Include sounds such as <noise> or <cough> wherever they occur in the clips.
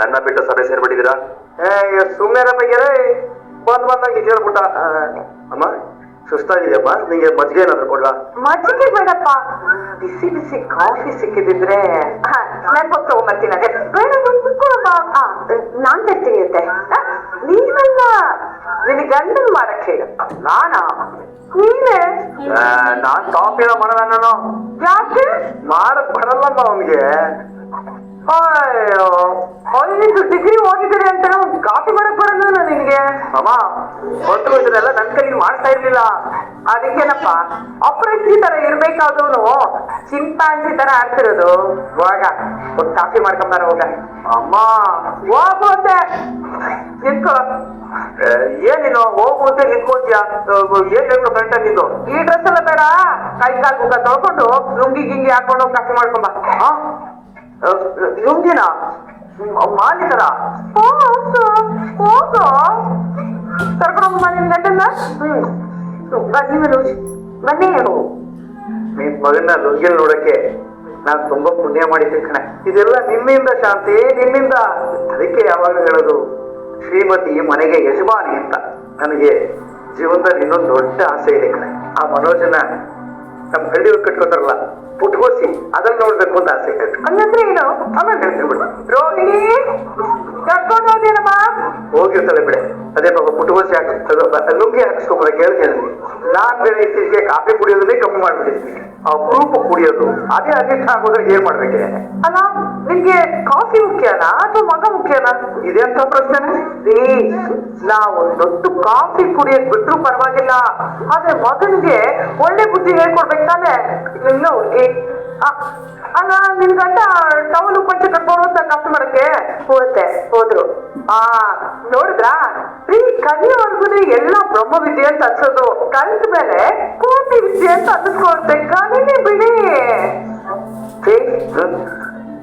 ನನ್ನ ಬಿಟ್ಟು ಸಭೆ ಸೇರ್ಬಿಟ್ಟಿದ್ದೀರಾ? ಏ ಸುಮ್ಮನೆ ನಮಗೆ ಬಂದ್ ಬಂದಂಗೆ ಕೇಳ್ಬಿಟ್ಟ. ಅಮ್ಮ ಸುಸ್ತಾಗಿದೆಯಮ್ಮ? ನಿಂಗೆ ಮಜ್ಜಿಗೆ ಏನಾದ್ರು ಕೊಡ್ಲಾ? ಮಜ್ಜಿಗೆ ಬೇಡಪ್ಪ. ಬಿಸಿ ಬಿಸಿ ಕಾಫಿ ಸಿಕ್ಕಿದಿದ್ರೆ ನನ್ ಹೋಗಿ ತಗೊಂಬರ್ತೀನಿ ಅದೇ. ಬೇಡ ನಾನ್ ತರ್ತೀನಿ ಅಂತೆ ಆ, ನೀನಲ್ಲ ನಿನ್ ಗಂಡನ್ ಮಾಡಕ್ ಹೇಳು. ನಾನಾ? ನೀನೇ? ಆ, ನಾನ್ ಕಾಫಿ ಮಾಡಲ್ಲ ನಾನು. ಯಾಕೆ? ಮಾಡಕ್ ಬರಲ್ಲಮ್ಮ ಅವನಿಗೆ. ಅಯ್ಯೋ ಐದು ಡಿಗ್ರಿ ಓದಿದ್ರೆ ಅಂತ ಒಂದು ಕಾಫಿ ಮಾಡಕ್ ಬರಲ್ಲ ನಿಂಗೆ ಅಮ್ಮ ಒಟ್ಟು ಇದನ್ನೆಲ್ಲ ನನ್ ಕೈಲಿ ಮಾಡ್ತಾ ಇರ್ಲಿಲ್ಲ. ಅದಕ್ಕೇನಪ್ಪ ಅಪರಿಚಿ ತರ ಇರ್ಬೇಕಾದವನು ಚಿಂಪಾಂಜಿ ತರ ಆಡ್ತಿರೋದು ಇವಾಗ ಒಂದು ಕಾಫಿ ಮಾಡ್ಕೊಂಬಾರ ಹೋಗ. ಅಮ್ಮ. ಹೋಗುತ್ತೆ ನಿಂತ್ಕೋ. ಏ, ಏನಿನ್ನು ಹೋಗುತ್ತೆ ನಿಂತ್ಕೊಂತೀಯ ಏನ್ ಬೇಕು ಗಂಟ ನಿಂದು? ಈ ಡ್ರೆಸ್ ಎಲ್ಲ ಬೇಡ. ಕೈ ಕಾಲು ಮುಖ ತೊಳ್ಕೊಂಡು ಲುಂಗಿ ಗಿಂಗಿ ಹಾಕೊಂಡು ಕಾಫಿ ಮಾಡ್ಕೊಂಬ ಲುಂಗಿನ ಮಾಲೀಕರ? ಕರ್ಕೊಂಡು ಗಂಡನ್ನ ಬನ್ನಿ ನಿನ್ ಮಗನ ಲುಂಗಿಲ್ ನೋಡಕ್ಕೆ ನಾನ್ ತುಂಬಾ ಪುಣ್ಯ ಮಾಡಿದ್ದೆ ಕಣೆ. ಇದೆಲ್ಲ ನಿನ್ನಿಂದ ಶಾಂತಿ ನಿನ್ನಿಂದ ಅದಕ್ಕೆ ಯಾವಾಗ ಹೇಳೋದು? ಶ್ರೀಮತಿ ಮನೆಗೆ ಯಜಮಾನಿ ಅಂತ. ನನಗೆ ಜೀವನದಲ್ಲಿ ಇನ್ನೊಂದು ದೊಡ್ಡ ಆಸೆ ಇದೆ ಕಣೆ. ಆ ಮನೋಜನ ನಮ್ಮ ಹಳ್ಳಿಯವ್ರು ಕಟ್ಕೋತಾರಲ್ಲ ಪುಟ್ಕೋಸಿ ಅದನ್ನ ನೋಡ್ಬೇಕು ಅಂತ ಆಸೆ ಇದೆ ಹಂಗಂದ್ರೆ ಏನು? ಆಮೇಲೆ ಹೇಳ್ತೀನಿ ಬಿಡು. ರೋಹಿಣಿ? ಕರ್ಕೊಂಡು ಹೋದೇನಮ್ಮ ಹೋಗಿರ್ತಾಳೆ ಬಿಡೆ. ಅದೇ ಪಾಪ ಪುಟಗೋಸಿ ಹಾಕಿ ಲುಂಗಿ ಹಾಕಿಸ್ಕೊಂಬ ಕೇಳ್ತೀನಿ ನಾನ್ ಬೇರೆ ಇತ್ತೀಚೆಗೆ ಕಾಫಿ ಕುಡಿಯೋದನ್ನೇ ಕಮ್ಮಿ ಮಾಡ್ಬಿಟ್ಟಿದ್ದೀನಿ. ಅಪರೂಪ ಕುಡಿಯೋದು ಅದೇ ಅಡ್ಜಸ್ಟ್ ಆಗೋದ್ರೆ ಏನ್ ಮಾಡ್ಬೇಕೆ? ಅಲ್ಲ ನಿಮ್ಗೆ ಕಾಫಿ ಮುಖ್ಯನಾ ಅಥವಾ ಮಗ ಮುಖ್ಯನಾ? ಇದೆಂತ ಪ್ರಶ್ನೆ? ನಾವು ದೊಡ್ಡ ಕಾಫಿ ಕುಡಿಯೋದ್ ಬಿಟ್ರು ಪರವಾಗಿಲ್ಲ. ಆದ್ರೆ ಮಗನಿಗೆ ಒಳ್ಳೆ ಬುದ್ಧಿ ಹೇಳ್ಕೊಡ್ಬೇಕು ತಾನೆ. ಇಲ್ಲ ಹುಡುಗಿ ಅಲ್ಲ ನಿನ್ ಗಂಡ ಟವಲ್ ಪಂಚ ಕಟ್ಕೊಂಡು ಅಂತ ಕಾಫಿ ಮಾಡಕ್ಕೆ? ಹೋಗುತ್ತೆ. ಹೋದ್ರು. ಆ, ನೋಡಿದ್ರಾ? ಈ ಕಲಿಯೋವರೆಗೂ ಎಲ್ಲ ಬ್ರಹ್ಮ ವಿದ್ಯೆ ಅಂತ ಅನ್ಸೋದು. ಕಲ್ತ ಮೇಲೆ ಕೋಟಿ ವಿದ್ಯೆ ಅಂತ ಅನ್ನಿಸ್ಕೊಳುತ್ತೆ ಕಲಿನಿ ಬಿಡಿ.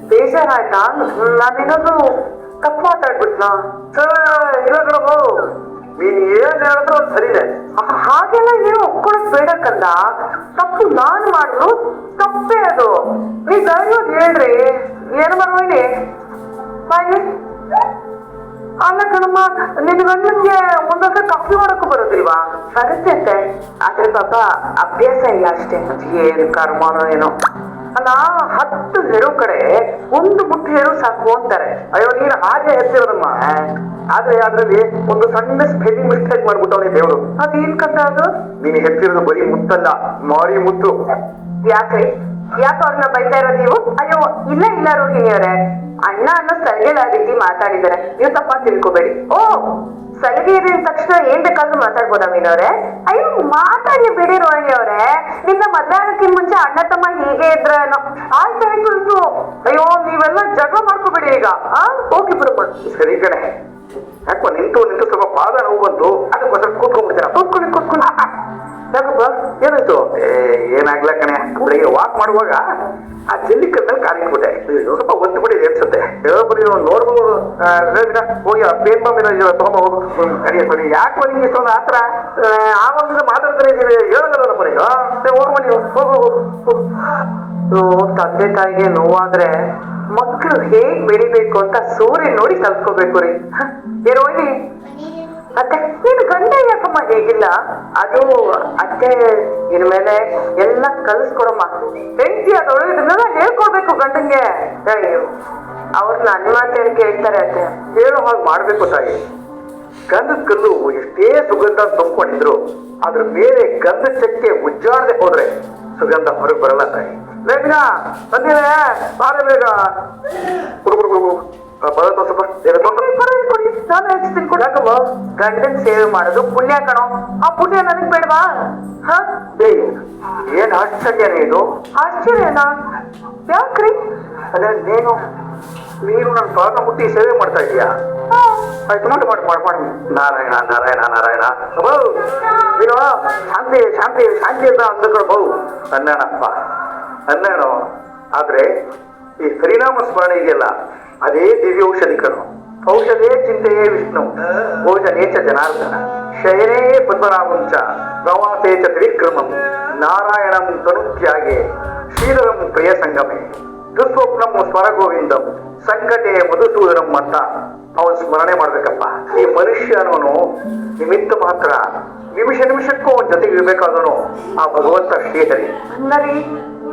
ಬೇಜಾರಾಯ್ತಾ? ನಾನೇನಾದ್ರು ತಪ್ಪು ಮಾತಾಡ್ಬಿಟ್ನಾ? ಇಲ್ಲ ಕಣಮ್ಮ ನೀನ್ ಏನ್ ಹೇಳಿದ್ರು ಅದು ಹಾಗೆಲ್ಲ ಏನು ಒಪ್ಕೊಳಕ್ ಬೇಡ ಕಂದ. ತಪ್ಪು ನಾನ್ ಮಾಡಿದ್ರು ತಪ್ಪೇ ಅದು. ನೀ ಹೇಳ್ರಿ. ಏನ್ ಬರೋಯ್ನಿ ಬಾಯಿ. ಅಲ್ಲ ಕಣಮ್ಮ ನಿನ್ ಗಂಡನ್ಗೆ ಮುಂದಕ್ಕ ಕಾಫಿ ಮಾಡಕ್ ಬರೋದಿಲ್ವಾ? ಬರುತ್ತೆ ಅಂತೆ ಆದ್ರೆ ಪಾಪ, ಅಭ್ಯಾಸ ಇಲ್ಲ ಅಷ್ಟೇ ಏನು ಕರ್ಮನೋ ಏನೋ ಅಲ್ಲ, ಹತ್ತು ಹೆರು ಕಡೆ ಒಂದು ಮುಟ್ಟು ಹೆರು ಸಾಕು ಅಂತಾರೆ. ಅಯ್ಯೋ ನೀನು ಹಾಗೆ ಹೆತ್ತಿರೋದಮ್ಮ ಆದ್ರೆ ಅದ್ರಲ್ಲಿ ಒಂದು ಸಣ್ಣ ಸ್ಪೆಲ್ಲಿಂಗ್ ಮಿಸ್ಟೇಕ್ ಮಾಡ್ಬಿಟ್ಟವನೇ ದೇವರು. ಅದೇನ್ ಕಂತ ಅದು? ನೀನು ಹೆತ್ತಿರೋದು ಬರೀ ಮುತ್ತಲ್ಲ, ಮಾರಿ ಮುತ್ತು. ಯಾಕ್ರಿ? ಯಾಕೆ ಅವ್ರನ್ನ ಬೈತಾ ಇರೋದು ನೀವು? ಅಯ್ಯೋ, ಇಲ್ಲ ಇಲ್ಲ ರೋಹಿಣಿ ಅವರೇ ಅಣ್ಣ ಅನ್ನೋ ಸಲಹೆಲ ರೀತಿ ಮಾತಾಡಿದ್ದಾರೆ. ನೀವು ತಪ್ಪ ತಿಳ್ಕೊಬೇಡಿ. ಓ ಸಲಿಗೆ ಇದ್ದ ತಕ್ಷಣ ಏನ್ ಬೇಕಾದ್ರೂ ಮಾತಾಡ್ಬೋದ ಮೀನವ್ರೆ? ಅಯ್ಯೋ ಮಾತಾಡಿ ಬಿಡಿ ರೋಹಿಣಿ ಅವರೇ. ನಿನ್ನ ಮದ್ವೆ ಆಗಕ್ಕಿಂತ ಮುಂಚೆ ಅಣ್ಣ ತಮ್ಮ ಹೀಗೆ ಇದ್ರ ಆಯ್ತು ಆಯ್ತು ಆಯ್ತು. ಅಯ್ಯೋ ನೀವೆಲ್ಲ ಜಗಳ ಮಾಡ್ಕೋಬೇಡಿ ಈಗ. ಆ? ಹೋಗಿ ಬಿಡ್ಬೋದು ಸರಿ ಕಣೆ. ಯಾಕೋ ನಿಂತು ನಿಂತು ಸ್ವಲ್ಪ ಪಾದ ನೋವು ಬಂತು. ಅದಕ್ಕೋಸ್ಕರ ಕೂತ್ಕೊಂಡ್ಬಿಡ್ತೀರಾ? ಕೂತ್ಕೊಂಡು ಕೂತ್ಕೊಳ್ಳಿ. ಯಾಕಪ್ಪ? ಏನಾಯ್ತು? ಏನಾಗ್ಲ ಕಣೆ? ಬೆಳಿಗ್ಗೆ ವಾಕ್ ಮಾಡುವಾಗ ಆ ಜಲ್ಲಿ ಕತ್ತಲ್ಲಿ ಕಾಲಿಟ್ಬಿಟ್ಟೆ ಸ್ವಲ್ಪ ಒತ್ತು ಬಿಡಿ ಅನ್ಸುತ್ತೆ ಬರೀ ನೋಡ್ಬೋದು. ಹೋಗಿ ಆ ಪೇನ್ ಬಾಂಬ್ ಏನೋ ತಗೊಂಬ ಹೋಗು ಕಡಿಯ ಬನ್ನಿ ಯಾಕೆ ನಿಮ್ಗೆ ಇಷ್ಟೊಂದು ಆತರ? ಆವಾಗ ಮಾತಾಡ್ತಾರೆ ಇದೀವಿ. ಹೇಳೋದಲ್ಲ ಬರೀ. ಹೋಗ್ಬ ನೀವು ಹೋಗು ಹೋಗು, ಹೋಗು. ತಂದೆ ತಾಯಿಗೆ ನೋವಾದ್ರೆ ಮಕ್ಕಳು ಹೇಗ್ ಬೆಳಿಬೇಕು ಅಂತ ಸೂರ್ಯ ನೋಡಿ ಕಲ್ತ್ಕೋಬೇಕು ರೀ. ಏನು ಏ ಅತ್ತೆ ನೀನು ಗಂಡ ಯಾಕಮ್ಮ ಹೇಗಿಲ್ಲ? ಅದು ಅತ್ತೆ ಇನ್ಮೇಲೆ ಎಲ್ಲ ಕಲಿಸ್ಕೊಡಮ್ಮ. ಹೆಂಡತಿ ಅದೊಳು ಇದನ್ನೆಲ್ಲ ಹೇಳ್ಕೊಡ್ಬೇಕು ಗಂಡಂಗೆ. ಅವ್ರನ್ನ ನನ್ನ ಮಾತೇನು ಕೇಳ್ತಾರೆ ಅತ್ತೆ. ಹೇಳೋ ಹಾಗೆ ಮಾಡ್ಬೇಕು ತಾಯಿ. ಗಂಧದ ಕಲ್ಲು ಎಷ್ಟೇ ಸುಗಂಧ ತುಂಬಿಕೊಂಡಿದ್ರು ಅದ್ರ ಮೇಲೆ ಗಂಧದ ಚಕ್ಕೆ ಉಜ್ಜಾಡದೆ ಹೋದ್ರೆ ಸುಗಂಧ ಹೊರಗೆ ಬರಲ್ಲ ತಾಯಿ. ಬೇಗ ಬಂದಿದೆ ಬಾರ ಬೇಗ ಹುಡುಗರು ಬರೋದು ಸ್ವಲ್ಪ? ಕೊಡಿ, ನಾನು ಹೆಚ್ಚಿಸ್ತೀನಿ ಕೊಡಿ. ಯಾಕಮ್ಮ? ಗಂಡನ್ ಸೇವೆ ಮಾಡೋದು ಪುಣ್ಯ ಕಣೋ. ಆ ಪುಣ್ಯ ನನಗ್ ಬೇಡವಾ? ಹ? ಏನ್ ಆಶ್ಚರ್ಯನೇ ಇದು? ಆಶ್ಚರ್ಯನಾ? ಯಾಕ್ರಿ? ಅದೇ ನೀನು ನೀನು ನನ್ನ ಪಾದ ಮುಟ್ಟಿ ಸೇವೆ ಮಾಡ್ತಾ ಇದೀಯಾ ಆಯ್ತು ಮಾಡಿ ಮಾಡಿ ಮಾಡಿ ಮಾಡಿ. ನಾರಾಯಣ ನಾರಾಯಣ ನಾರಾಯಣ. ಬೌ. ನೀನು ಶಾಂತಿ ಶಾಂತಿ ಶಾಂತಿ ಅಂತ ಅಂದ್ಕೊಳ್ಬೋ ಅನ್ನಣಪ್ಪ ಅನ್ನೇಣೋ ಆದ್ರೆ ಈ ಹರಿನಾಮ ಸ್ಮರಣೆ ಇದೆಯಲ್ಲ ಅದೇ ದಿವ್ಯ ಔಷಧಿ ಚಿಂತೆಯೇ ವಿಷ್ಣು. ಭೋಜನೇ ಚ ಜನಾರ್ದನ. ಶಯನೇ ಪದ್ಮನಾಭಂಚ. ಪ್ರವಾಸೇ ಚ ತ್ರಿಕ್ರಮಂ ನಾರಾಯಣಂ ತನುತ್ಯಾಗೆ. ಶ್ರೀಧರಂ ಪ್ರಿಯ ಸಂಗಮೆ. ದುಸ್ವಪ್ನಂ ಸ್ವರಗೋವಿಂದಂ. ಸಂಕಟೆ ಮಧುಸೂದನಂ ಅಂತ ಅವನು ಸ್ಮರಣೆ ಮಾಡ್ಬೇಕಪ್ಪ. ಈ ಮನುಷ್ಯ ಅನ್ನೋನು ನಿಮಿತ್ತ ಮಾತ್ರ ನಿಮಿಷ ನಿಮಿಷಕ್ಕೂ ಅವನ ಜೊತೆಗೆ ಇರ್ಬೇಕಾದನು ಆ ಭಗವಂತ ಶ್ರೀಹರಿ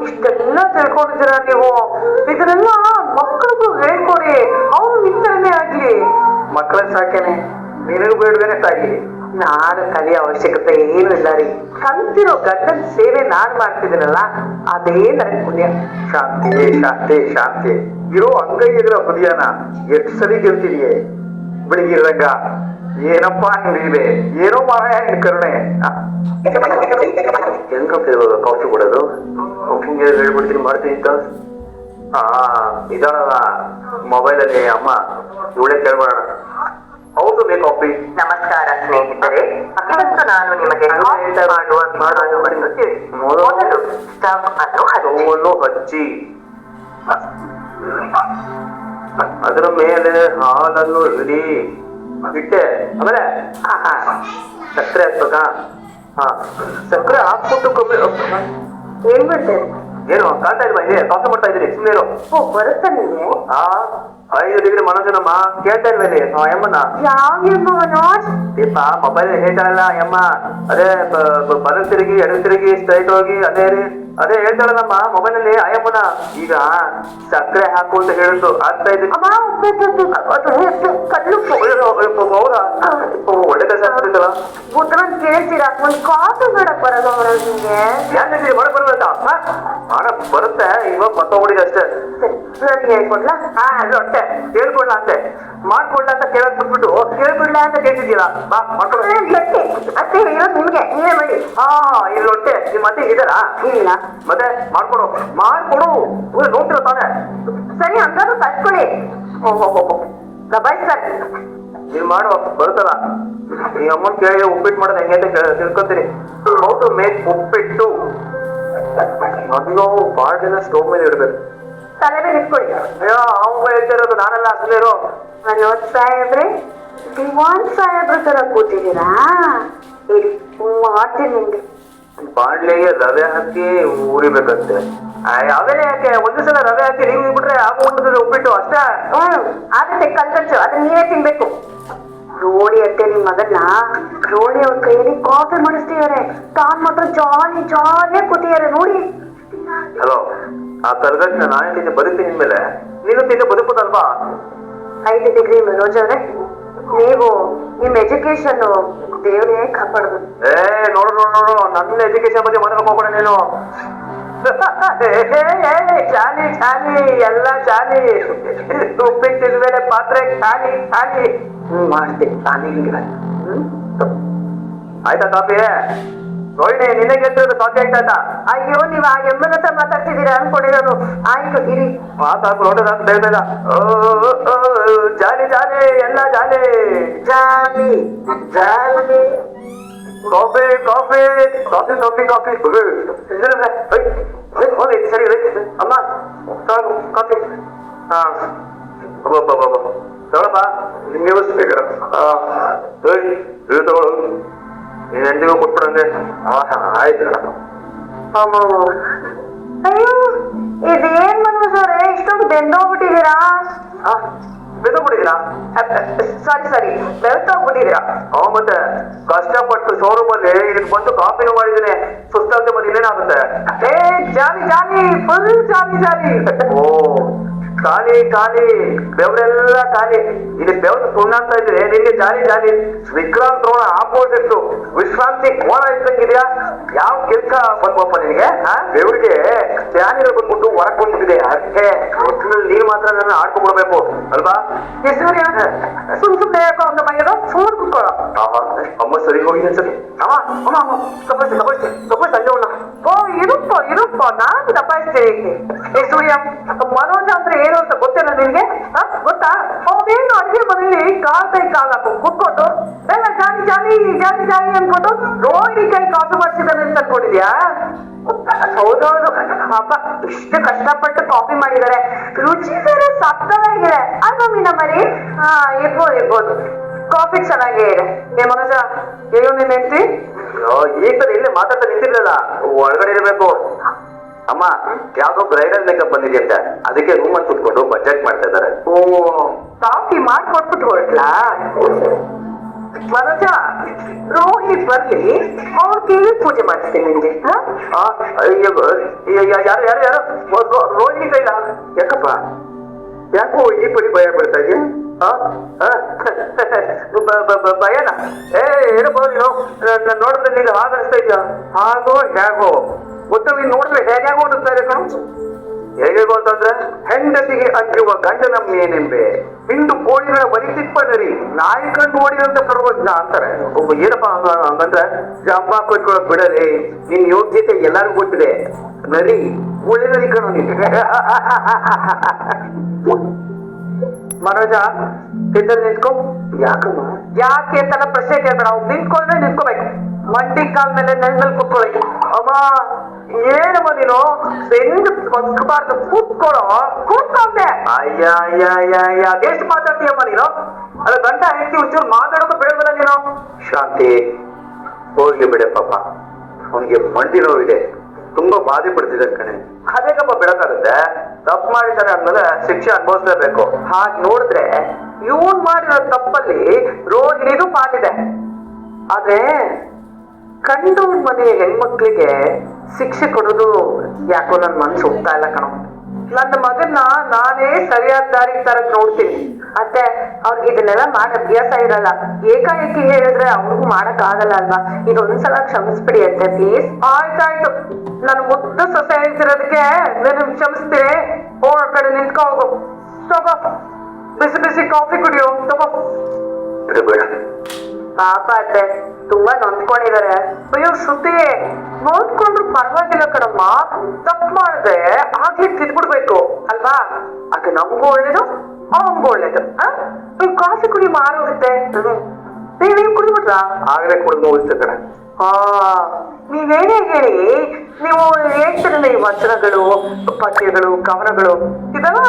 ಇಷ್ಟೆಲ್ಲ ತಿಳ್ಕೊಂಡಿದ್ದೀರಾ ನೀವು? ಇದನ್ನೆಲ್ಲ ಮಕ್ಕಳಿಗೂ ಹೇಳ್ಕೊಡಿ ಅವ್ರು ನಿಂತರನೇ ಆಗ್ಲಿ ಮಕ್ಕಳ ಸಾಕೇನೆ ನಿನಗೂ ಬೇಡವೇನೆ ಸಾಕಿ ನಾನು ಕಲಿಯ ಅವಶ್ಯಕತೆ ಏನು ಇಲ್ಲ ರೀ ಕಲ್ತಿರೋ ಗಂಡನ ಸೇವೆ ನಾನ್ ಮಾಡ್ತಿದ್ದೀನಲ್ಲ ಅದೇ ನನಗೆ ಪುಣ್ಯ ಶಾಂತಿ ಶಾಂತಿ ಶಾಂತಿ ಇರೋ ಅಂಗೈಯಗಳ ಹೃದಯನ ಎಷ್ಟು ಸರಿ ಗೆಲ್ತಿದೆಯೇ ಬೆಳಿಗ್ಗಿರಂಗ ಏನಪ್ಪಾ ನೀವೇ ಏನೋ ಮಾರಾಯ ನಿನ್ ಕರುಣೆ ಹೆಂಗ ಕಾಫಿ ಕೊಡೋದು ಹಿಂಗೆ ಹೇಳ್ಬಿಡ್ತೀನಿ ಮಾಡ್ತೀನಿ ಅಂತ ಹಾ ಇದಾಳಲ್ಲ ಮೊಬೈಲ್ ಅಲ್ಲಿ ಅಮ್ಮ ಇವಳೆ ಕೇಳ್ಬೇಡ ಹೌದು ಬೇ ಕಾಫಿ ನಮಸ್ಕಾರ ಸ್ನೇಹಿತರೆ ಇವತ್ತು ನಾನು ನಿಮಗೆ ಕಾಫಿ ಮಾಡುವ ಮಾಡಲು ಬಯಸುತ್ತೇನೆ. ಮೊದಲು ಸ್ಟವ್ ಅನ್ನು ಹಚ್ಚಿ ಸ್ಟೌವನ್ನು ಹಚ್ಚಿ ಅದರ ಮೇಲೆ ಹಾಲನ್ನು ಇಡಿ ಇಟ್ಟೆ ಆಮೇಲೆ ಆಹಾ, ಸಕ್ಕರೆ ಹಾಕ್ಬೇಕಾ ಹಾ ಸಕ್ಕರೆ ಹಾಕ್ಬಿಟ್ಟು ಕಮ್ಮಿ ಏನ್ ಮಾಡ್ತೇನೆ ಏನು ಕಾಣ್ತಾ ಇಲ್ವಾ ಇದೆ ಕಾಫಿ ಮಾಡ್ತಾ ಇದ್ದೀನಿ ಸುಮ್ಮನೆ ಓ ಬರುತ್ತಾ ನಿಮಗೆ ಆ ಐದು ಡಿಗ್ರಿ ಮನೋಜನಮ್ಮ ಕೇಳ್ತಾ ಇಲ್ವೇನೆ ಆ ಯಮ್ಮನ ಯಾವ ಮನೋಜ್ ದೀಪ ಮೊಬೈಲ್ ಹೇಳ್ತಾಳಲ್ಲ ಯಮ್ಮ ಅದೇ ಬಲಕ್ ತಿರುಗಿ ಎಡ ತಿರುಗಿ ಸ್ಟ್ರೈಟ್ ಹೋಗಿ ಅದೇ ರೀ ಅದೇ ಹೇಳ್ತಾಳಲ್ಲಮ್ಮ ಮೊಬೈಲ್ ಅಲ್ಲಿ ಅಯ್ಯಮ್ಮನ ಈಗ ಸಕ್ಕರೆ ಹಾಕು ಅಂತ ಹೇಳಿದ್ದು ಆಗ್ತಾ ಇದ್ದೀನಿ ಕಲ್ಲು ಹೌದಾ ಒಳ್ಳೆ ಕೆಲಸ ಆಗ್ತಿದ್ದಲ್ಲ ಬುದ್ಧನ್ ಕೇಳ್ತೀರಾ? ಒಂದ್ ಕಾಫಿ ಮಾಡಕ್ ಬರಲ್ಲ ಮನೋಜ್ ನಿಮ್ಗೆ. ಯಾಕೆ ಮಾಡಕ್ ಬರುತ್ತಾ ಮಾಡಕ್ ಬರುತ್ತೆ ಇವಾಗ ಮತ್ತೊಬ್ಬಡಿಗೆ ಅಷ್ಟೇ. ನನಗೆ ಹೇಳ್ಕೊಡ್ಲಾ? ಹಾ ಅಷ್ಟೇ. ಕೇಳ್ಕೊಡ್ಲಾ ಅಂತೆ. ಮಾಡ್ಕೊಳ್ಳ ಅಂತ ಕೇಳಕ್ ಬಿಟ್ಬಿಟ್ಟು ಕೇಳ್ಕೊಳ್ಳ ಅಂತ ಕೇಳ್ತಿದ್ದೀರಾ? ಬಾ ಮಕ್ಕಳು ಗಟ್ಟಿ ಅಷ್ಟೇ ಇರೋದು ನಿಮ್ಗೆ ನೀವೇ ಮಾಡಿ. ಹಾ ಇಲ್ಲಿ ಹೊಟ್ಟೆ. ನಿಮ್ಮ ಅತ್ತೆ ಇದ್ದಾರಾ? ಇಲ್ಲ. ಮತ್ತೆ ಮಾಡ್ಕೊಡು. ಮಾಡ್ಕೊಡು. ನೋಡ್ತೀರ ತಾನೇ. ಸರಿ ಹಂಗಾದ್ರು ಕಲ್ತ್ಕೊಳ್ಳಿ ಓಹೋ ದಬಾಯಿಸ್ತಾರೆ ನೀನ್ ಮಾಡು ಬರುತ್ತಲ್ಲ. ಈ ಅಮ್ಮನ್ ಕೇಳಿ ಉಪ್ಪಿಟ್ಟು ಮಾಡೋದು ಹೆಂಗೆ ಅಂತ ಕೇಳ್- ತಿಳ್ಕೊತೀನಿ. To make uppittu? ಅದನ್ನು ಭಾಳ ದಿನ ಸ್ಟೋವ್ ಮೇಲೆ ಇಡ್ಬೇಕು. ತಲೆ ಮೇಲೆ ಇಟ್ಕೊಳ್ಳಿ. ಅಯ್ಯೋ ಅವ ಹೇಳ್ತಿರೋದು ನಾನೆಲ್ಲ ಅಸಲೇ ಇರೋ. ಮನೋಜ್ ಸಾಹೇಬ್ರೆ ದಿವಾನ್ ಸಾಹೇಬ್ರ ತರ ಕೂತಿದ್ದೀರಾ? ಇರಿ ಮಾಡ್ತೀನಿ ನಿಮ್ಗೆ ಬಾಣ್ಲೆಗೆ ರವೆ ಹಾಕಿ ಉರಿಬೇಕಂತೆ ಅವೇನೇ ಯಾಕೆ ಒಂದು ಸಲ ರವೆ ಹಾಕಿ ನೀವು ಬಿಟ್ರೆ ಆಗ ಉಂಟದ ಉಪ್ಪಿಟ್ಟು ಅಷ್ಟೇ? ಹ್ಮ್. ಆಗುತ್ತೆ ಕಲ್ಕಚ್ಚು ಅದನ್ನ ನೀವೇ ತಿನ್ಬೇಕು. ರೋಡಿ ಅತ್ತೆ ನಿಮ್ ಮಗನ್ನ ರೋಡಿ ಅವ್ರ ಕೈಯಲ್ಲಿ ಕಾಫಿ ಮಾಡಿಸ್ತಿದ್ದಾರೆ ತಾನ್ ಮಾತ್ರ ಜಾಲಿ ಜಾಲಿಯಾಗಿ ಕೂತಿದ್ದಾರೆ ನೋಡಿ. ಹಲೋ ಆ ಕರ್ಗಟ್ನ ನಾನು ತಿಂದು ಬದುಕ್ತೀನಿ ಮೇಲೆ. ನೀನು ತಿಂದು ಬದುಕುದಲ್ವಾ ಐದು ಡಿಗ್ರಿ ಮನೋಜ್ ಅವ್ರೆ ನೀವು ನಿಮ್ ಎಜುಕೇಶನ್ ದೇವ್ರೇ ಕಾಪಾಡುದು ಏ ನೋಡು ನೋಡು ನೋಡು. ನನ್ನ ಎಜುಕೇಶನ್ ಬಗ್ಗೆ ಮಾತಾಡಕ್ ಹೋಗ್ಬೇಡ ನೀನು. ಚಾಲಿ ಚಾಲಿ ಎಲ್ಲ ಚಾನಿ ಉಪ್ಪಿಟ್ಟಿದ ಮೇಲೆ ಪಾತ್ರೆ ಖಾಲಿ ಖಾಲಿ ಮಾಡಿ ಮಾಡ್ತೀನಿ ಖಾಲಿ ಆಯ್ತಾ ಕಾಫಿ ಒಳ್ಳೆ ನಿನಗೆ ಕಾಫಿ ಆಯ್ತಾ ಅಯ್ಯೋ ನೀವು ಆ ಎಮ್ಮೆ ಹತ್ರ ಮಾತಾಡ್ತಿದ್ದೀರಾ ಅನ್ಕೊಂಡಿರೋದು ಆಯ್ತು ಇರಿ ಮಾತಾಡ್ ಲೋಟದ ಅಂತ ಬೇಡ ಬೇಡ ಓ ಓ, ಓ, ಜಾಲಿ ಜಾಲಿ ಎಲ್ಲ jolly jolly jolly coffee coffee coffee coffee coffee ಹೋಗಿ ಸರಿ ರೀ. ಅಮ್ಮ ಸಾಕು ಕಾಫಿ ಹಾ ತಗೊಳಪ್ಪ ನಿಮ್ಗೆ ಬೇಕಾರೆ ಏಯ್ ಇದು ತಗೊಳು ನೀನ್ ಎಂದಿಗೂ ಕೊಟ್ಬಿಡಂಗೆ ಆಯ್ತು ಅಯ್ಯೋ ಇದೇನ್ ಮನೋಜ್ ಅವ್ರೆ ಇಷ್ಟೊಂದು ಬೆಂದೋಗ್ಬಿಟ್ಟಿದ್ದೀರಾ ಬಿದ್ದೋಗ್ಬಿಟ್ಟಿದ್ದೀರಾ ಸಾರಿ ಸಾರಿ ಬೆಳ್ತೋಗ್ಬಿಟ್ಟಿದ್ದೀರಾ ಅವ ಮತ್ತೆ ಕಷ್ಟಪಟ್ಟು ಶೋರೂಮ್ ಅಲ್ಲಿ ಇದಕ್ಕೆ ಬಂದು ಕಾಫಿನೂ ಮಾಡಿದ್ದೀನಿ ಸುಸ್ತಾಗದೆ ಮತ್ತೆ ಇನ್ನೇನಾಗುತ್ತೆ ಏ ಜಾಲಿ ಜಾಲಿ ಫುಲ್ ಜಾಲಿ ಜಾಲಿ ಓ ಖಾಲಿ ಖಾಲಿ. ಬೆವರೆಲ್ಲ ಖಾಲಿ. ಇಲ್ಲಿ ಬೆವರು ಸುಣ್ಣಾಗ್ತಾ ಇದ್ರೆ ನಿನ್ಗೆ jolly jolly. Vikrant Rona opposite ವಿಶ್ರಾಂತಿ ಕೋಣ ಇದ್ದಂಗಿದ್ಯಾ? ಯಾವ ಕೆಲ್ಸ ಬಂದ್ವಪ್ಪ ನಿನಗೆ? ಬೆವರಿಗೆ ಧ್ಯಾನಿಗಳು ಬಂದ್ಬಿಟ್ಟು ಹೊರಕ್ ಬಂದ್ಬಿಟ್ಟಿದೆ. ಅದಕ್ಕೆ ಒಟ್ಟಿನಲ್ಲಿ ನೀನ್ ಮಾತ್ರ ನನ್ನ ಆಡ್ಕೊಂಡ್ಬಿಡ್ಬೇಕು ಅಲ್ವಾ? ಸುಮ್ ಸುಮ್ನೆ ಯಾಕೋ ಒಂದು ಮೈಯದ ಸುಮ್ಮನೆ ಕುತ್ಕೊಳ್ಳೋ. ಅಮ್ಮ ಸರಿ ಹೋಗಿ ಅನ್ಸತಿ ಅಮ್ಮ ಅಮ್ಮ ಅಮ್ಮ ತಪ್ಪಿಸಿ ತಪ್ಪಿಸಿ ತಪ್ಪಿಸಿ ಅಲ್ಲೇ ಉಣ್ಣ ಓ ಇರುಪ್ಪ ಇರುಪ್ಪ ನಾನು ದಬಾಯಿಸ್ತೇನೆ ಸೂರ್ಯ ಮನೋಜ ಅಂದ್ರೆ ಏನು ಅಂತ ಗೊತ್ತಿಲ್ಲ ನಿನ್ಗೆ ಹ? ಗೊತ್ತಾ? ಅವೇನು ಅಡಿಗೆ ಮನೆಯಲ್ಲಿ ಕಾಲ್ ಕೈ ಕಾಲ್ ಕುತ್ಕೊಂಡು ಎಲ್ಲ ಜಾಲಿ ಜಾನಿ ಜಾಲಿ ಜಾನಿ ಅನ್ಕೊಂಡು ರೋಹಿಣಿ ಕೈ ಕಾಸು ಮಾಡ್ಸಿದ್ದಾನೆ ಅಂತ ಅನ್ಕೊಂಡಿದ್ಯಾ? ಹೌದೌದು ಪಾಪ ಇಷ್ಟು ಕಷ್ಟಪಟ್ಟು ಕಾಫಿ ಮಾಡಿದ್ದಾರೆ. ರುಚಿ ಬೇರೆ ಸಕ್ಕತ್ತಾಗಿದೆ. ಅಲ್ವಾ ಮೀನ ಮರಿ? ಹಾ ಇರ್ಬೋದು ಇರ್ಬೋದು. ಕಾಫಿ ಚೆನ್ನಾಗೇ ಇದೆ. ಏ ಮನೋಜ ಏನು ನಿನ್ನ ಹೆಂಡ್ತಿ. ಅಯ್ಯೋ, ಈಗ ಇಲ್ಲೇ ಮಾತಾಡ್ತಾ ನಿಂತಿರ್ಲಿಲ್ಲ ಒಳಗಡೆ ಇರಬೇಕು. ಅಮ್ಮ ಯಾವ್ದೋ ಬ್ರೈಡಲ್ ಮೇಕಪ್ ಬಂದಿದೆಯಂತೆ. ಅದಕ್ಕೆ ರೂಮ್ ಅಲ್ಲಿ ಕುತ್ಕೊಂಡು ಬಜೆಟ್ ಮಾಡ್ತಾ ಇದಾರೆ ಓ ಕಾಫಿ ಮಾಡ್ಕೊಟ್ಬಿಟ್ಟು ಹೊರಟ್ಲಾ? ಮನೋಜ ರೋಹಿತ್ ಬರ್ಲಿ ಅವ್ರ ಕೇಳಿ ಪೂಜೆ ಮಾಡ್ತೀನಿ ನಿಮ್ಗೆ ಯಾರು ಯಾರು ಯಾರು? ರೋಹಿಣಿ ಕೈಲ? ಯಾಕಪ್ಪ? ಯಾಕೋ ಈ ಪಡಿ ಭಯ ಬಿಡ್ತಾ ಇದೆಯಾ? <laughs> ಭಯನ? ಏ ಏನಪ್ಪ ನನ್ನ ನೋಡಿದ್ರೆ ನೀನು ಹಾಗೆ ಇದೆಯಾ? ಹಾಗೋ ಹೇಗೋ? ಗೊತ್ತ ನೀನ್ ನೋಡಿದ್ರೆ ಹೇಗೆ ಓದುತ್ತಾರೆ ಇದೆ ಹೇಗೆ ಹೇಗೇಗೋ ಅಂತಂದ್ರೆ ಹೆಂಡತಿಗೆ ಅಂಟಿರುವ ಗಂಡನ ಮೇನೆಂಬೆ. ಹಿಂದು ಕೋಳಿಗಳ ಬರಿತಿಪ್ಪ ನರಿ. ನಾಯಿ ಕಂಡು ಓಡಿದಂತ ಸರ್ವಜ್ಞ ಅಂತಾರೆ. ಒಬ್ಬ ಏನಪ್ಪ ಅಂತಂದ್ರೆ ಹಂಗಂದ್ರೆ ಜಂಪ ಕೊಟ್ಕೊಳಕ್ ಬಿಡಲಿ. ನಿನ್ ಯೋಗ್ಯತೆ ಎಲ್ಲರಿಗೂ ಗೊತ್ತಿದೆ. ನರಿ ಒಳ್ಳೆ ನರಿ ಕಣೋ ನೀನು. ಮನೋಜ ಇದ್ದಲ್ಲಿ ನಿಂತ್ಕೊ. ಯಾಕಮ್ಮ? ಯಾಕೆ ಅಂತೆಲ್ಲ ಪ್ರಶ್ನೆ ಕೇಳ್ಬೇಡ. ಅವ್ ನಿಂತ್ಕೊಂಡ್ರೆ ನಿಂತ್ಕೋಬೇಕು. ಮಂಡಿ ಕಾಲ್ ಮೇಲೆ ನೆಲ್ ಮೇಲೆ ಕುತ್ಕೊಳ್ಳಿ. ಅಮ್ಮ ಏನಮ್ಮ ನೀನು ಬೆಂದು ಬದುಕಬಾರ್ದು ಕೂತ್ಕೊಳೋ ಕೂತ್ಕೊಂಡೆ. ಅಯ್ಯ ಅಯ್ಯ ಅಯ್ಯ ಅಯ್ಯ ಮಾತಾಡ್ತೀಯಮ್ಮ ನೀನು? ಅಲ್ಲ ಗಂಟ ಹೆಂಡತಿ ಒಂಚೂರು ಮಾತಾಡೋದು ಬಿಡೋದಿಲ್ಲ ನೀನು? ಶಾಂತಿ, ಹೋಗ್ಲಿ ಬಿಡೆ ಪಾಪ. ಅವನಿಗೆ ಮಂಡಿ ನೋವಿದೆ ತುಂಬಾ ಬಾಧೆ ಪಡ್ತಿದ್ದ ಕಣೆ. ಅದೇಗಪ್ಪ ಬಿಡಕ್ಕಾಗುತ್ತೆ ತಪ್ಪು ಮಾಡಿದ್ದಾರೆ ಅಂದ್ಮೇಲೆ ಶಿಕ್ಷೆ ಅನುಭವಿಸ್ಲೇಬೇಕು. ಹಾಗೆ ನೋಡಿದ್ರೆ ಇವನ್ ಮಾಡಿರೋ ತಪ್ಪಲ್ಲಿ ರೋಹಿಣಿದು ಪಾಲಿದೆ ಆದ್ರೆ ಕಂಡು ಮನೆಯ ಹೆಣ್ಮಕ್ಳಿಗೆ ಶಿಕ್ಷೆ ಕೊಡೋದು ಯಾಕೋ ನನ್ನ ಮನ್ಸು ಹೋಗ್ತಾ ಇಲ್ಲ ಕಣೋ. ನನ್ನ ಮಗನ್ನ ನಾನೇ ಸರಿಯಾದ ದಾರಿಗೆ ತರಕ್ ನೋಡ್ತೀನಿ. ಅತ್ತೆ ಅವ್ರಿಗೆ ಇದನ್ನೆಲ್ಲ ಮಾಡ ಅಭ್ಯಾಸ ಇರಲ್ಲ. ಏಕಾಏಕಿ ಹೇಳಿದ್ರೆ ಅವ್ರಿಗೂ ಮಾಡಕ್ ಆಗಲ್ಲ ಅಲ್ವಾ? ಒಂದ್ಸಲ ಕ್ಷಮಿಸ್ಬಿಡಿ ಅಂತೆ ಪ್ಲೀಸ್ ಆಯ್ತಾಯ್ತು. ನನ್ ಮುದ್ದ ಸೊಸೆ ಹೇಳ್ತಿರೋದಕ್ಕೆ ನಾನು ಕ್ಷಮಿಸ್ತೀನಿ ಹೋಗ ಕಡೆ ನಿಂತ್ಕೊ ಹೋಗು. ತಗೋ ಬಿಸಿ ಬಿಸಿ ಕಾಫಿ ಕುಡಿಯೋ ತಗೋ. ಪಾಪ ಅತ್ತೆ. ತುಂಬಾ ನೊಂದ್ಕೊಂಡಿದ್ದಾರೆ ಅಯ್ಯೋ, ಶ್ರುತಿ, ನೋಡ್ಕೊಂಡ್ರು ಪರವಾಗಿಲ್ಲ ಕಣಮ್ಮ. ತಪ್ಪು ಮಾಡಿದ್ರೆ ಆಗ್ಲಿ ತಿದ್ಬಿಡ್ಬೇಕು, ಅಲ್ವಾ? ಅದು ನಮಗೂ ಒಳ್ಳೇದು, ಅವನಿಗೂ ಒಳ್ಳೇದು ಕಾಫಿ ಕುಡಿ ಮಾರೋಗುತ್ತೆ ನೀವು ಕುಡಿದ್ಬಿಟ್ರಾ ಆಗ್ಲೇ ಕುಡಿದು ಕಣೆ. ಆ ನೀವೇನೇ ಹೇಳಿ ನೀವು ಹೇಳ್ತಿರಲ್ಲ ಈ ವಚನಗಳು ಪದ್ಯಗಳು ಕವನಗಳು ಇದೆಲ್ಲ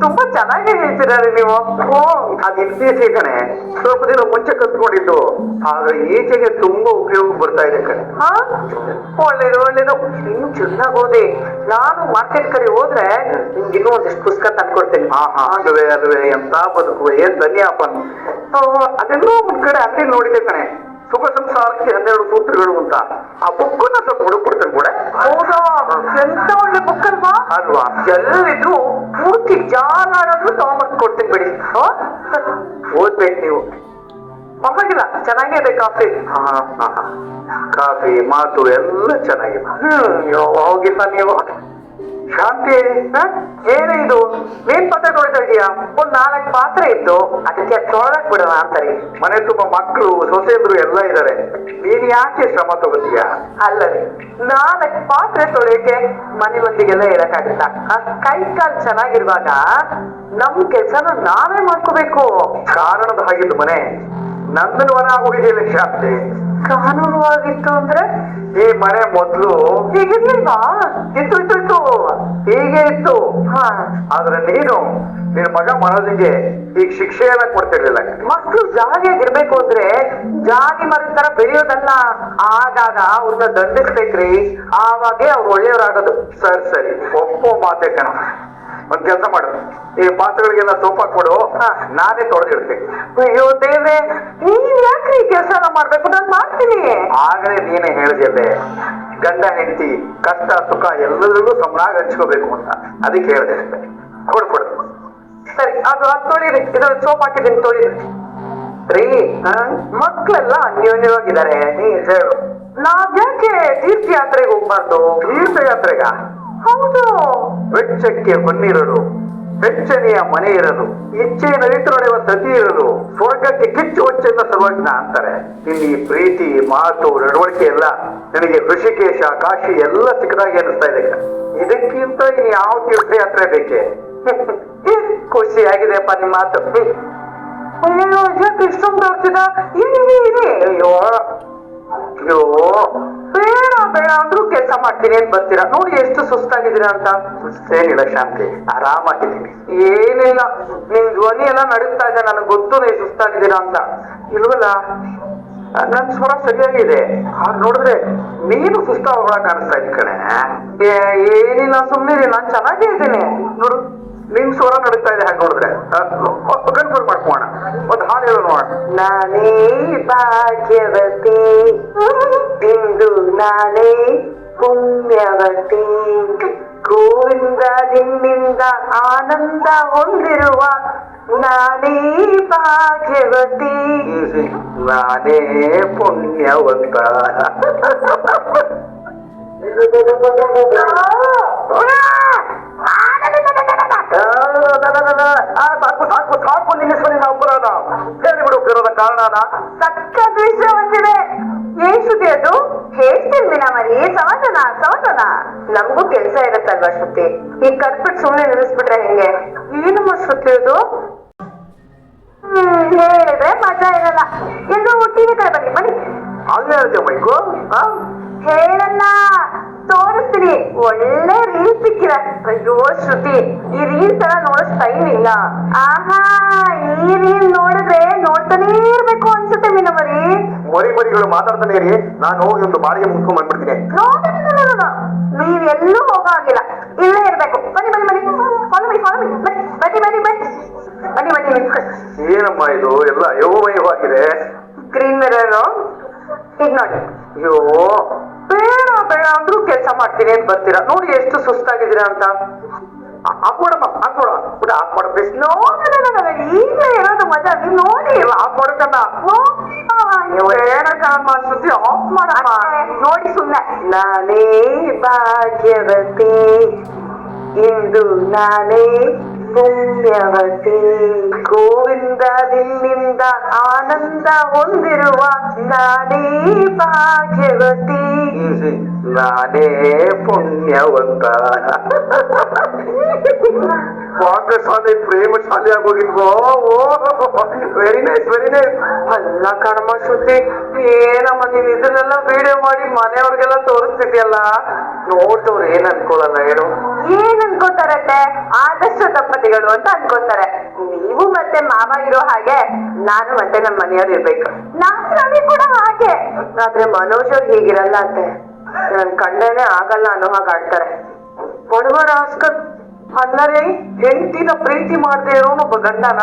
ತುಂಬಾ ಚೆನ್ನಾಗಿ ಹೇಳ್ತಿರಲಿ ನೀವು. ಓ ಅದು ಕಣೆ? ಸ್ವಲ್ಪ ದಿನ ಮುಂಚೆ ಕತ್ಕೊಂಡಿದ್ದು ಆದ್ರೆ ಈಚೆಗೆ ತುಂಬಾ ಉಪಯೋಗ ಬರ್ತಾ ಇದೆ ಕಣೆ. ಹಾ? ಒಳ್ಳೇದು ಒಳ್ಳೇದು. ನೀನು ಚೆನ್ನಾಗಿ ಓದಿ. ನಾನು ಮಾರ್ಕೆಟ್ ಕಡೆ ಹೋದ್ರೆ ನಿಮ್ಗೆ ಇನ್ನೂ ಒಂದಿಷ್ಟು ಪುಸ್ತಕ ತಂದ್ಕೊಡ್ತೇನೆ. ಹಾ ಹಾ ಅದುವೆ ಅದುವೆ. ಎಂತ ಬದುಕುವೆ? ಏನ್ ಧನ್ಯಾಪನ್ ಅದೆಲ್ಲೋ ಒಂದ್ ಕಡೆ ಅಲ್ಲಿ ನೋಡಿದೆ ಕಣೆ. ಸುಖ ಸಂಸಾರಕ್ಕೆ ಹನ್ನೆರಡು ಸೂತ್ರಗಳು ಅಂತ. ಆ ಬುಕ್ ಸ್ವಲ್ಪ ಹುಡುಕ್ಬಿಡ್ತೇನೆ ಕೂಡ. ಎಂತ ಒಳ್ಳೆ ಬುಕ್ ಅಲ್ವಾ? ಅಲ್ವಾ ಎಲ್ಲಿದ್ರು ಪೂರ್ತಿ ಜಾಲಾಡೋದು ತಗೊಂಬರ್ದು ಕೊಡ್ತೀನಿ ಬಿಡಿ? ಓದ್ಬೇಕು ನೀವು. ಪರವಾಗಿಲ್ಲ ಚೆನ್ನಾಗಿದೆ ಕಾಫಿ. ಹಾ ಹಾ ಹಾ. ಕಾಫಿ ಮಾತು ಎಲ್ಲ ಚೆನ್ನಾಗಿದೆ. ಹ್ಮ್. ಹೋಗಿಲ್ಲ ನೀವು. ಶಾಂತಿ? ಏನೇ ಇದು? ನೀನ್ ಪಾತ್ರೆ ತೊಳಿತಾ ಇದೀಯಾ ಒಂದ್ ನಾಲ್ಕು ಪಾತ್ರೆ ಇತ್ತು. ಅದಕ್ಕೆ ತೊಳಕ್ ಬಿಡೋಣ ಅಂತಾರೆ ಮನೆ ತುಂಬಾ ಮಕ್ಕಳು ಸೊಸೆಯಂದ್ರು ಎಲ್ಲ ಇದಾರೆ. ನೀನ್ ಯಾಕೆ ಶ್ರಮ ತಗೋತೀಯಾ? ಅಲ್ಲರಿ ನಾಲ್ಕು ಪಾತ್ರೆ ತೊಳೆಯಕ್ಕೆ ಮನೆ ಮಂದಿಗೆಲ್ಲ ಹೇಳಕ್ಕಾಗುತ್ತಾ ಆ ಕೈ ಕಾಲ್ ಚೆನ್ನಾಗಿರುವಾಗ ನಮ್ ಕೆಲ್ಸನ ನಾವೇ ಮಾಡ್ಕೋಬೇಕು. ಕಾರಣದ ಹಾಗಿದ್ದು ಮನೆ. ನಂದನ ವನ ಹೋಗಿದೆಯಲ್ಲ ಶಾಂತಿ ಕಾನೂನುವಾಗಿತ್ತು ಅಂದ್ರೆ? ಈ ಮನೆ ಮೊದ್ಲು ಹೀಗಿರ್ಲಿಲ್ವಾ? ಇತ್ತು ಇತ್ತು ಇತ್ತು. ಹೀಗೆ ಇತ್ತು. ಆದ್ರೆ ನೀನು ನಿನ್ ಮಗ ಮನೋಜಿಗೆ ಈಗ ಶಿಕ್ಷೆಯನ್ನ ಕೊಡ್ತಿರ್ಲಿಲ್ಲ. ಮಕ್ಳು ಜಾಗಿಯಾಗಿರ್ಬೇಕು ಅಂದ್ರೆ ಜಾಗಿ ಮರದ ತರ ಬೆಳೆಯೋದಲ್ಲ ಆಗಾಗ ಅವ್ರನ್ನ ದಂಡಿಸ್ಬೇಕ್ರಿ. ಆವಾಗೆ ಅವ್ರು ಒಳ್ಳೆಯವರಾಗೋದು ಸರಿ ಸರಿ. ಒಪ್ಪೋ ಮಾತೇ ಕಣ. ಒಂದ್ ಕೆಲಸ ಮಾಡು. ಈ ಪಾತ್ರಗಳಿಗೆಲ್ಲ ಸೋಪ್ ಹಾಕ್ಬಿಡು. ಹಾ. ನಾನೇ ತೊಳೆದಿಡ್ತೀನಿ ಅಯ್ಯೋ ದೇವ್ರೆ ನೀನ್ ಯಾಕ್ರಿ ಈ ಕೆಲಸನ ಮಾಡ್ಬೇಕು? ನಾನು ಮಾಡ್ತೀನಿ. ಆಗಲೇ ನೀನೇ ಹೇಳಿದೆ ಗಂಡ ಹೆಂಡತಿ ಕಷ್ಟ ಸುಖ ಎಲ್ಲರಿಗೂ ಸಮನಾಗಿ ಹಂಚ್ಕೋಬೇಕು ಅಂತ. ಅದಕ್ಕೆ ಹೇಳಿದೆ ಅಷ್ಟೇ. ಕೊಡು ಕೊಡು. ಸರಿ ಅದು ಅದು ತೊಳಿರಿ. ಇದ್ರಲ್ಲಿ ಸೋಪ್ ಹಾಕಿದ್ದೀನಿ ತೊಳಿರಿ. ರೀ? ಮಕ್ಳೆಲ್ಲ ಅನ್ಯೋನ್ಯವಾಗಿದ್ದಾರೆ. ನೀ ಹೇಳು. ನಾವ್ ಯಾಕೆ ತೀರ್ಥಯಾತ್ರೆಗೆ ಹೋಗ್ಬಾರ್ದು? ತೀರ್ಥಯಾತ್ರೆಗ? ಹೌದು. ವೆಚ್ಚಕ್ಕೆ ಹೊನ್ನಿರಲು ವೆಚ್ಚನೆಯ ಮನೆ ಇರಲು ಇಚ್ಛೆ ನರಿತರೊಡೆಯುವ ಸತಿ ಇರಲು ಸ್ವರ್ಗಕ್ಕೆ ಕಿಚ್ಚು ಹೊಚ್ಚೆಂದ ಸರ್ವಜ್ಞ ಅಂತಾರೆ. ಇಲ್ಲಿ ಪ್ರೀತಿ ಮಾತು ನಡವಳಿಕೆ ಎಲ್ಲ ನನಗೆ ಋಷಿಕೇಶ ಕಾಶಿ ಎಲ್ಲ ಸಿಕ್ಕದಾಗಿ ಅನಿಸ್ತಾ ಇದೆ. ಇದಕ್ಕಿಂತ ಇನ್ನು ಯಾವ ತೀರ್ಥಯಾತ್ರೆ ಬೇಕೆ? <laughs> ಖುಷಿ ಆಗಿದೆಯಪ್ಪ ನಿಮ್ಮ ಮಾತು. ಅಯ್ಯೋ ಇಷ್ಟೊಂದು ಇಲ್ಲಿ ಇದೆ ಅಯ್ಯೋ ಅಯ್ಯೋ ಬೇಡ ಬೇಡ ಅಂದ್ರೂ ಕೆಲಸ ಮಾಡ್ತೀನಿ ಅಂತ ಬರ್ತೀರಾ? ನೋಡಿ ಎಷ್ಟು ಸುಸ್ತಾಗಿದ್ದೀರಾ ಅಂತ. ಏನಿಲ್ಲ ಶಾಂತಿ ಆರಾಮಾಗಿದ್ದೀನಿ. ಏನಿಲ್ಲ ನಿಮ್ ಧ್ವನಿ ಎಲ್ಲ ನಡೀತಾ ಇದೆ ನನಗೆ ಗೊತ್ತು ನೀವು ಸುಸ್ತಾಗಿದ್ದೀರಾ ಅಂತ. ಇಲ್ವಲ್ಲ ನನ್ ಸ್ವರ ಸರಿಯಾಗಿದೆ. ಹಾಗೆ ನೋಡಿದ್ರೆ ನೀನು ಸುಸ್ತಾಗ ಕಾಣಿಸ್ತಾ ಇದ್ ಕಣೆ. ಏ, ಏನಿಲ್ಲ ಸುಮ್ಮನೆ ನಾನು ಚೆನ್ನಾಗೇ ಇದ್ದೀನಿ. ನೋಡು ನಿನ್ ಸ್ವರ ನಡೀತಾ ಇದೆ ಹಾಗೆ ನೋಡಿದ್ರೆ. ನಾನೇ ಭಾಗ್ಯವತಿ ಇಂದು ನಾನೇ ಪುಣ್ಯವತಿ ಗೋವಿಂದ ನಿನ್ನಿಂದ ಆನಂದ ಹೊಂದಿರುವ ನಾನೇ ಭಾಗ್ಯವತಿ ನಾನೇ ಪುಣ್ಯವಂತ ಆ, ಸಾಕು ಸಾಕು ಸಾಕು ನಿಲ್ಲಿಸ್ಬನ್ನಿ ನಾವು ಬರೋಣ ಹೇಳಿಬಿಡು ಬರೋದ ಕಾರಣನ ಸಕ್ಕ ವಿಷಯ ಬಂದಿದೆ ಏನ್ ಅದು ಹೇಳ್ತೀನಿ ದಿನ ಮರಿ ಸಮಾಧಾನ ಸಮಾಧಾನ ನಮಗೂ ಕೆಲಸ ಇರುತ್ತಲ್ವಾ ಶ್ರುತಿ ಈಗ ಕಟ್ಬಿಟ್ಟು ಸುಮ್ಮನೆ ನಿಲ್ಲಿಸ್ಬಿಟ್ರೆ ಹೆಂಗೆ ಏನಮ್ಮ ಶ್ರುತಿ ಅದು ಹೇಳಿದ್ರೆ ಮಜಾ ಇರಲ್ಲ ಎಲ್ಲರೂ ಒಟ್ಟಿಗೆ ಕೈ ಬನ್ನಿ ಬನ್ನಿ ಹೇಳ್ತೀಯ ಮೈಕು ಹೇಳಲ್ಲ ತೋರಿಸ್ತೀನಿ. ಒಳ್ಳೆ ರೀಲ್ಸ್ ಸಿಕ್ಕಿದೆ ಅಯ್ಯೋ ಶ್ರುತಿ ಈ ರೀಲ್ಸ್ ಎಲ್ಲ ನೋಡೋಷ್ಟು ಟೈಮ್ ಇಲ್ಲ. ಆಹಾ ಈ ರೀಲ್ ನೋಡಿದ್ರೆ ನೋಡ್ತಾನೇ ಇರ್ಬೇಕು ಅನ್ಸುತ್ತೆ ಮೀನ ಮರಿ ಮರಿಗಳು ಮಾತಾಡ್ತಾನೆ ಇರಿ. ನಾನು ಒಂದು ಬಾಡಿಗೆ ಮುಗಿಸ್ಕೊಂಡ್ ಬಂದ್ಬಿಡ್ತೀನಿ. ನೀವೆಲ್ಲೂ ಹೋಗಾಗಿಲ್ಲ ಇಲ್ಲೇ ಇರ್ಬೇಕು. ಬನ್ನಿ ಬನ್ನಿ ಬನ್ನಿ. ಫಾಲೋ ಮಾಡಿ ಫಾಲೋ ಮಾಡಿ ಬನ್ನಿ ಬನ್ನಿ ಬನ್ನಿ ಬನ್ನಿ. ಬನ್ನಿ ಏನಮ್ಮ ಇದು? ಎಲ್ಲ ಯೋಗಮಯವಾಗಿದೆ ಸ್ಕ್ರೀನ್ ಮಿರರ್ ಈಗ ನೋಡಿ ಅಯ್ಯೋ. ಬೇಡ ಬೇಡ ಅಂದ್ರೂ ಕೆಲಸ ಮಾಡ್ತೀನಿ ಅಂತ ಬರ್ತೀರಾ? ನೋಡಿ ಎಷ್ಟು ಸುಸ್ತಾಗಿದ್ದೀರಾ ಅಂತ. ಹಾಕ್ಕೊಡಮ್ಮ ಹಾಕ್ಕೊಡ. ಊಟ ಹಾಕ್ಕೊಡ. ಪ್ಲೀಸ್ ನೋ ಈಗಲೇ ಇರೋದು ಮಜಾ ನೀವು ನೋಡಿ. ಹಾಕ್ಕೊಡಕ್ಕಲ್ಲ ಏನಕ್ಕಮ್ಮ ಸುದ್ದಿ ಆಫ್ ಮಾಡಮ್ಮ. ನೋಡಿ ಸುಮ್ಮನೆ ನಾನೇ ಭಾಗ್ಯವತಿ. ಇಂದು ನಾನೇ ಪುಣ್ಯವತಿ. ಗೋವಿಂದ ನಿನ್ನಿಂದ ಆನಂದ ಹೊಂದಿರುವ ನಾನೇ ಭಾಗ್ಯವತಿ. ನಾನೇ ಪುಣ್ಯವಂತ ಪಾಕಶಾಲೆ ಪ್ರೇಮ ಶಾಲೆ ಆಗೋಗಿದ್ವೋ ವೆರಿ ನೈಸ್ ವೆರಿ ನೈಸ್ ಅಲ್ಲ ಕಣಮ್ಮ ಶುದ್ಧಿ ಏನಮ್ಮ ನೀನ್ ಇದನ್ನೆಲ್ಲ ವಿಡಿಯೋ ಮಾಡಿ ಮನೆಯವ್ರಿಗೆಲ್ಲ ತೋರಿಸ್ತಿದ್ಯಲ್ಲ? ನೋಡ್ದವ್ರು ಏನ್ ಅನ್ಕೊಳ್ಳಲ್ಲ ಏನು ಏನ್ ಅನ್ಕೋತಾರತ್ತೆ ಆದಷ್ಟು ದಂಪತಿಗಳು ಅಂತ ಅನ್ಕೋತಾರೆ. ನೀವು ಮತ್ತೆ ಮಾವ ಇರೋ ಹಾಗೆ ನಾನು ಮತ್ತೆ ನಮ್ಮ ಮನೆಯವ್ರು ಇರ್ಬೇಕು. ನಾನು ರವಿ ಕೂಡ ಹಾಗೆ. ಆದ್ರೆ ಮನೋಜ್ ಅವ್ರು ಹೀಗಿರಲ್ಲ ಅಂತೆ ನನ್ ಕಂಡೇನೆ ಆಗಲ್ಲ ಅನ್ನೋ ಹಾಗೆ ಆಡ್ತಾರೆ ಕೊಡುವರ ಆಸ್ಕರ್ ಅಲ್ಲರೇ ಹೆಂಡತಿನ ಪ್ರೀತಿ ಮಾಡದೆ ಇರೋನು ಒಬ್ಬ ಗಂಡನ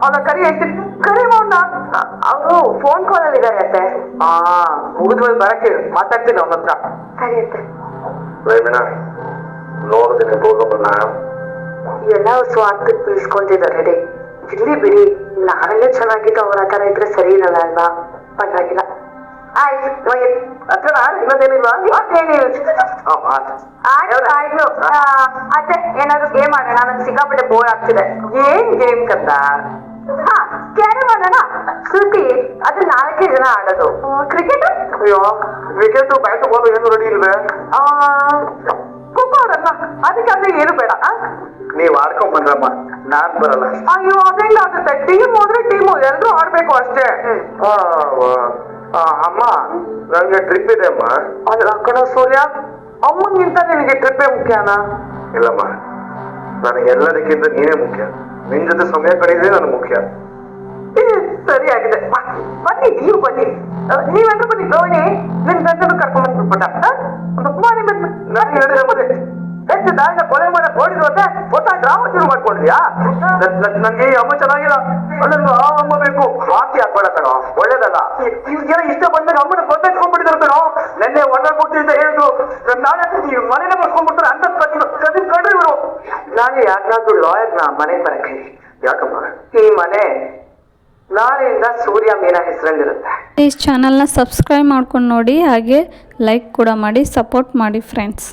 ಅವನ ಕರಿ ಹೇಳ್ತೀನಿ ಕರಿ ಮಾಡ ಅವರು ಫೋನ್ ಕಾಲ್ ಅಲ್ಲಿ ಇದಾರೆ ಅತ್ತೆ. ಹಾ ಮುಗಿದ್ಮೇಲೆ ಬರಕ್ಕೆ ಮಾತಾಡ್ತೀನಿ ಅವನ ಹತ್ರ. ಕರಿಯತ್ತೆ ರೇಮಿನ ನೋಡ್ತೀನಿ ಪ್ರೋಗ್ರಾಮನ್ನ ಎಲ್ಲ ಅವ್ರ ಸ್ವಾರ್ಥಕ್ಕೆ ಬೀಳ್ಸ್ಕೊಂತಿದ್ದಾರೆ ರೀ. ಇಲ್ಲಿ ಬಿಡಿ ನಾವೆಲ್ಲ ಚೆನ್ನಾಗಿದ್ದು ಅವ್ರ ಆ ಥರ ಇದ್ರೆ ಸರಿ ಇರಲ್ಲ ಅಲ್ವಾ? ಪರವಾಗಿಲ್ಲ. ಆಯ್ತು ಹತ್ರ ಇನ್ನೊಂದೇನಿಲ್ವಾ ಮತ್ತೇನಿಲ್ಲ ಆಯ್ತು. ಆಯ್ತು ಆ, ಅತ್ತೆ ಏನಾದ್ರು ಗೇಮ್ ಆಡೋಣ? ನನ್ಗೆ ಸಿಕ್ಕಾಪಟ್ಟೆ ಬೋರ್ ಆಗ್ತಿದೆ. ಏನ್ ಗೇಮ್ ಕಂದ ಹಾ ಕ್ಯಾರಮ್ ಶ್ರುತಿ ಅದು ನಾಲ್ಕೇ ಜನ ಆಡೋದು. ಕ್ರಿಕೆಟ್ ಅಯ್ಯೋ ವಿಕೆಟ್ ಬ್ಯಾಟ್ ಬಾಲ್ ಏನು ರೆಡಿ ಇಲ್ವೇ? ಖೋಖೋ ಅದಕ್ಕೆ ಅದಕ್ಕೆ ಏನು ಬೇಡ? ನೀವ್ ಆಡ್ಕೊಂಡ್ ಬಂದ್ರಮ್ಮ ನಾನ್ ಬರಲ್ಲ. ಅಯ್ಯೋ ಅದೆಲ್ಲ ಆಗುತ್ತೆ. ಟೀಮ್ ಹೋದ್ರೆ ಟೀಮ್ ಎಲ್ರು ಆಡ್ಬೇಕು ಅಷ್ಟೇ. ಅಮ್ಮ ನಂಗೆ ಟ್ರಿಪ್ ಇದೆ ಅಮ್ಮ. ಅದ್ರ ಕಣ ಸೂರ್ಯ ಅವನಿಗಿಂತ ನಿನಗೆ ಟ್ರಿಪ್ಪೇ ಮುಖ್ಯನಾ? ಇಲ್ಲಮ್ಮ ನನಗೆಲ್ಲದಕ್ಕಿಂತ ನೀನೇ ಮುಖ್ಯ. ನಿನ್ ಜೊತೆ ಸಮಯ ಕಳೆಯೋದೇ ನನ್ ಮುಖ್ಯ. ಸರಿ ಆಗಿದೆ. ಬನ್ನಿ ನೀವು ಬನ್ನಿ. ನೀವೆಲ್ಲರೂ ಬನ್ನಿ ರೋಹಿಣಿ ನಿನ್ ಗಂಡನು ಕರ್ಕೊಂಡ್ ಬಂದ್ಬಿಟ್ಟ ಬನ್ನಿ ಬಂದ್ ನಾನು ಹೇಳಿದ್ರೆ ಮನೆ ಹೆಚ್ಚು ದಾರಿನ ಕೊಲೆ ಮಾಡ ಓಡಿದ್ರು ಅಂತ ಹೊಸ ಡ್ರಾಮಾ ಶುರು ನನ್- ಈ ಅಮ್ಮ ಚೆನ್ನಾಗಿಲ್ಲ. ಅದನ್ನು ಆ ಅಮ್ಮ ಬೇಕು. ಹಾಕಿ ಹಾಕ್ಬೇಡ ಕಣೋ ಒಳ್ಳೇದಲ್ಲ. ಇವ್ರಿಗೆಲ್ಲ ಇಷ್ಟ ಬಂದಾಗ ಅಮ್ಮನ ಗೊತ್ತಾಗ್ಕೊಂಡ್ಬಿಟ್ಟಿದ್ರು ಕಣೋ. ನೆನ್ನೆ ಒಳ್ಳೆ ಕೊಟ್ಟಿದ್ದ ಹೇಳಿದ್ರು. ನಾಳೆ ಈ ಮನೇನೆ ಮಾಡ್ಕೊಂಡ್ಬಿಡ್ತಾರೆ ಅಂತ ಇವರು, ನಾನು ಯಾಕಾದ್ರೂ ಲಾಯರ್ ನಾ ಮನೆ ಬರಕ್ಕೆ ಯಾಕಮ್ಮ? ಈ ಮನೆ ನಾಳೆಯಿಂದ ಸೂರ್ಯ ಮೀನ ಹೆಸರಲ್ಲಿರುತ್ತೆ. ಪ್ಲೀಸ್ ಚಾನಲ್ನ ಸಬ್ಸ್ಕ್ರೈಬ್ ಮಾಡ್ಕೊಂಡು ನೋಡಿ, ಹಾಗೆ ಲೈಕ್ ಕೂಡ ಮಾಡಿ ಸಪೋರ್ಟ್ ಮಾಡಿ ಫ್ರೆಂಡ್ಸ್